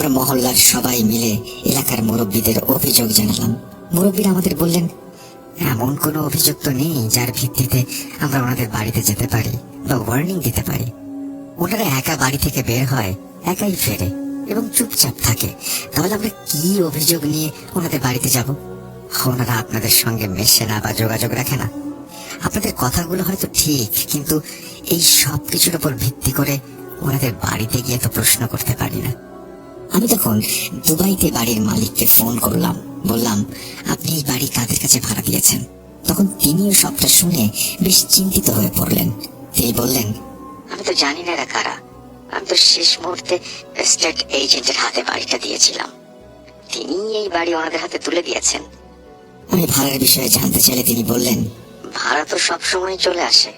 আমরা মহল্লার সবাই মিলে এলাকার মুরব্বীদের অভিযোগ জানালাম। মুরব্বীরা আমাদের বললেন, এমন কোনো অভিযোগ তো নেই যার ভিত্তিতে আমরা ওনাদের বাড়িতে যেতে পারি বা ওয়ার্নিং দিতে পারি। ওনারা একা বাড়ি থেকে বের হয়, একাই ফেরে এবং চুপচাপ থাকে। তাহলে আমরা কি অভিযোগ নিয়ে ওনাদের বাড়িতে যাব? ওনারা আপনাদের সঙ্গে মেশে না বা যোগাযোগ রাখে না। আপনাদের কথাগুলো হয়তো ঠিক, কিন্তু এই সব কিছুর উপর ভিত্তি করে ওনাদের বাড়িতে গিয়ে তো প্রশ্ন করতে পারি না। আমি তখন দুবাইতে বাড়ির মালিককে ফোন করলাম, বললাম, আপনি এই বাড়ি কাদের কাছে ভাড়া দিয়েছেন? তখন তিনিও সবটা শুনে বেশ চিন্তিত হয়ে পড়লেন। তিনি বললেন, আমি তো জানি না এরা কারা। আমি তো শেষ মুহূর্তে স্টেট এজেন্টের হাতে বাড়িটা দিয়েছিলাম। তিনি এই বাড়ি ওনাদের হাতে তুলে দিয়েছেন। আমি ভাড়ার বিষয়ে জানতে চাইলে তিনি বললেন, ভাড়া তো সব সময় চলে আসে।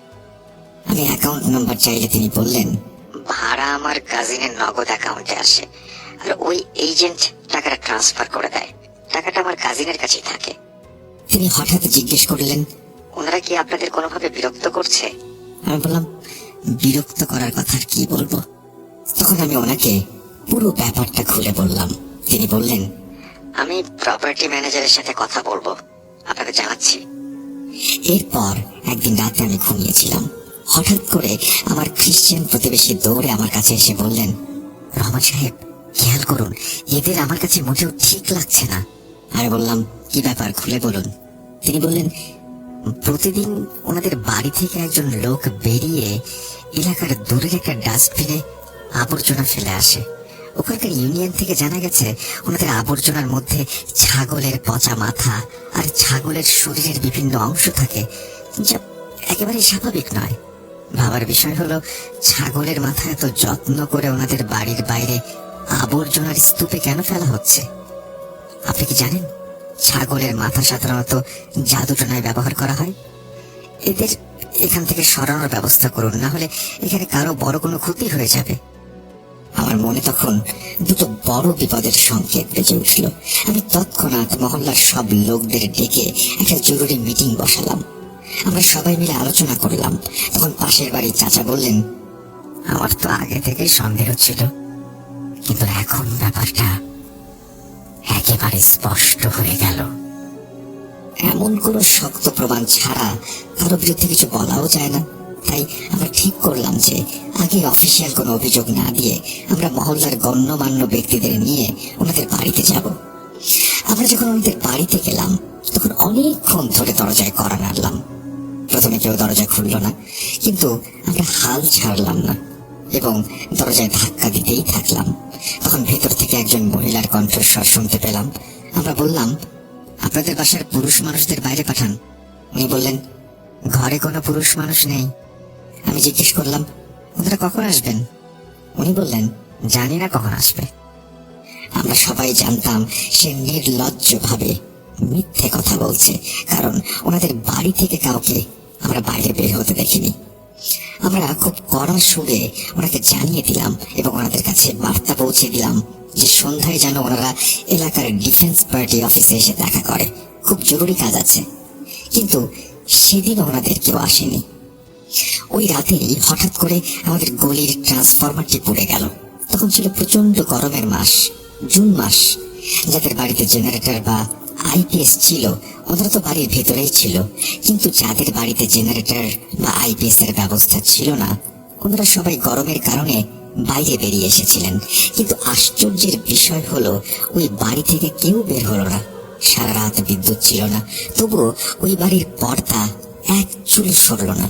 আমি অ্যাকাউন্ট নাম্বার চাইলে তিনি বললেন, ভাড়া আমার কাজিনের নগদ অ্যাকাউন্টে আসে। আর ওই এজেন্ট টাকাটা ট্রান্সফার করে দেয়। টাকাটা আমার কাজিনের কাছেই থাকে। তিনি হঠাৎ জিজ্ঞেস করলেন ওনারা কি আপনাদের কোনোভাবে বিরক্ত করছে? আমি বললাম বিরক্ত করার কথা কি বলব? তখন আমি ওনাকে পুরো ব্যাপারটা খুলে বললাম। তিনি বললেন আমি প্রপার্টি ম্যানেজারের সাথে কথা বলব আপনাকে জানাচ্ছি। এরপর একদিন রাতে আমি ঘুমিয়েছিলাম। হঠাৎ করে আমার খ্রিস্টান প্রতিবেশী দৌড়ে আমার কাছে এসে বললেন রহমান সাহেব খেয়াল করুন, এদের আমার কাছে মোটেও ঠিক লাগছে না। আমি বললাম, কি ব্যাপার, খুলে বলুন। তিনি বললেন, প্রতিদিন ওনাদের বাড়ি থেকে একজন লোক বেরিয়ে এলাকার দূরের একটা ডাস্টবিনে আবর্জনা ফেলে আসে। ওখানকার ইউনিয়ন থেকে জানা গেছে, ওনাদের আবর্জনার মধ্যে ছাগলের পচা মাথা আর ছাগলের শরীরের বিভিন্ন অংশ থাকে, যা একেবারে স্বাভাবিক নয়। ভাবার বিষয় হলো, ছাগলের মাথা এত যত্ন করে ওনাদের বাড়ির বাইরে আবর্জনার স্তূপে কেন ফেলা হচ্ছে? আপনি কি জানেন, ছাগলের মাথা সাধারণত জাদুটনায় ব্যবহার করা হয়? এদের এখান থেকে সরানোর ব্যবস্থা করুন, না হলে এখানে কারও বড় কোনো ক্ষতি হয়ে যাবে। আমার মনে তখন দুটো বড় বিপদের সংকেত বেজে উঠল। আমি তৎক্ষণাৎ মহল্লার সব লোকদের ডেকে একটা জরুরি মিটিং বসালাম। আমরা সবাই মিলে আলোচনা করলাম। তখন পাশের বাড়ির চাচা বললেন, আমার তো আগে থেকেই সন্দেহ ছিল। কিন্তু এখন ব্যাপারটা একেবারে স্পষ্ট হয়ে গেল। এমন কোনো শক্ত প্রমাণ ছাড়া কারও বিরুদ্ধে কিছু বলাও যায় না। তাই আমরা ঠিক করলাম যে আগে অফিসিয়াল কোনো অভিযোগ না দিয়ে আমরা মহল্লার গণ্যমান্য ব্যক্তিদের নিয়ে ওনাদের বাড়িতে যাব। আমরা যখন ওনাদের বাড়িতে গেলাম, তখন অনেকক্ষণ ধরে দরজায় করা নাড়লাম। প্রথমে কেউ দরজা খুলল না, কিন্তু আমরা হাল ছাড়লাম না। এবং দরজায় ধাক্কা দিতেই থাকলাম। তখন ভেতর থেকে একজন মহিলার কণ্ঠস্বর শুনতে পেলাম। আমরা বললাম, আপনাদের বাসার পুরুষ মানুষদের বাইরে পাঠান। উনি বললেন, ঘরে কোনো পুরুষ মানুষ নেই। আমি জিজ্ঞেস করলাম, ওনারা কখন আসবেন? উনি বললেন, জানি না কখন আসবে। আমরা সবাই জানতাম সে নির্লজ্জ ভাবে মিথ্যে কথা বলছে, কারণ ওনাদের বাড়ি থেকে কাউকে আমরা বাইরে বের হতে দেখিনি। আমরা খুব কড়া সুরে ওনাকে জানিয়ে দিলাম এবং ওনাদের কাছে বার্তা পৌঁছে দিলাম যে সন্ধ্যায় যেন ওনারা এলাকার ডিফেন্স পার্টি অফিসে এসে দেখা করে। খুব জরুরি কাজ আছে। কিন্তু সেদিন ওনাদের কেউ আসেনি। ওই রাতেই হঠাৎ করে আমাদের গলির ট্রান্সফরমারটি পড়ে গেল। তখন ছিল প্রচণ্ড গরমের মাস, জুন মাস। যাদের বাড়িতে জেনারেটর বা আইপিএস ছিল, ওনারা তো বাড়ির ভেতরেই ছিল। কিন্তু যাদের বাড়িতে জেনারেটর বা আইপিএস এর ব্যবস্থা ছিল না, ওনারা সবাই গরমের কারণে বাইরে বেরিয়ে এসেছিলেন। কিন্তু আশ্চর্যের বিষয় হলো, ওই বাড়ি থেকে কেউ বের হলো না। সারা রাত বিদ্যুৎ ছিল না, তবুও ওই বাড়ির পর্দা এক চুল সরল না।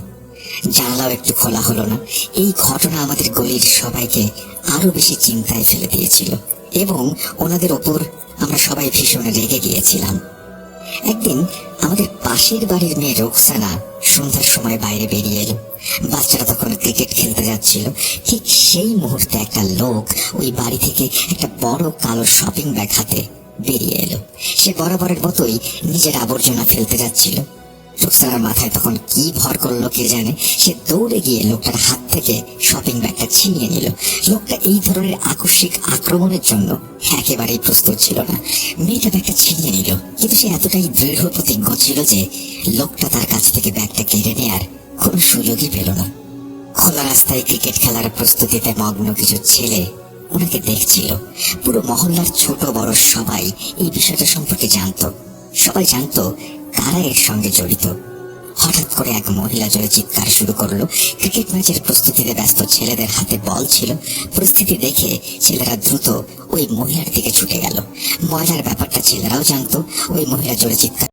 জানলাও একটু খোলা হলো না। এই ঘটনা আমাদের গলির সবাইকে আরও বেশি চিন্তায় ফেলে দিয়েছিল। এবং ওনাদের ওপর আমরা সবাই ভীষণ রেগে গিয়েছিলাম। একদিন আমাদের পাশের বাড়ির মেয়ে রোকসানা সন্ধ্যার সময় বাইরে বেরিয়ে এলো বাচ্চারা তখন ক্রিকেট খেলতে যাচ্ছিল। ঠিক সেই মুহূর্তে একটা লোক ওই বাড়ি থেকে একটা বড় কালো শপিং ব্যাগ হাতে বেরিয়ে এলো। সে বরাবরের মতোই নিজের আবর্জনা ফেলতে যাচ্ছিল। রুকসানার মাথায় তখন কি ভর করল কে জানে? সে দৌড়ে গিয়ে লোকটার হাত থেকে শপিং ব্যাগটা ছিনিয়ে নিল। লোকটা এই ধরনের আকস্মিক আক্রমণের জন্য একেবারেই প্রস্তুত ছিল না। মেয়েটা ব্যাগটা ছিনিয়ে নিল, কিন্তু সে এতটাই দৃঢ় প্রতিজ্ঞ ছিল যে লোকটা তার কাছ থেকে ব্যাগটা কেড়ে নেয়ার কোনো সুযোগই পেল না। খোলা রাস্তায় ক্রিকেট খেলার প্রস্তুতিতে মগ্ন কিছু ছেলে ওনাকে দেখছিল। পুরো মহল্লার ছোট বড় সবাই এই বিষয়টা সম্পর্কে জানতো। সবাই জানতো কারা এর সঙ্গে জড়িত। হঠাৎ করে এক মহিলা জোরে চিৎকার শুরু করল। ক্রিকেট ম্যাচের প্রস্তুতিতে ব্যস্ত ছেলেদের হাতে বল ছিল। পরিস্থিতি দেখে ছেলেরা দ্রুত ওই মহিলার দিকে ছুটে গেল। মজার ব্যাপারটা ছেলেরাও জানতো। ওই মহিলা জোরে চিৎকার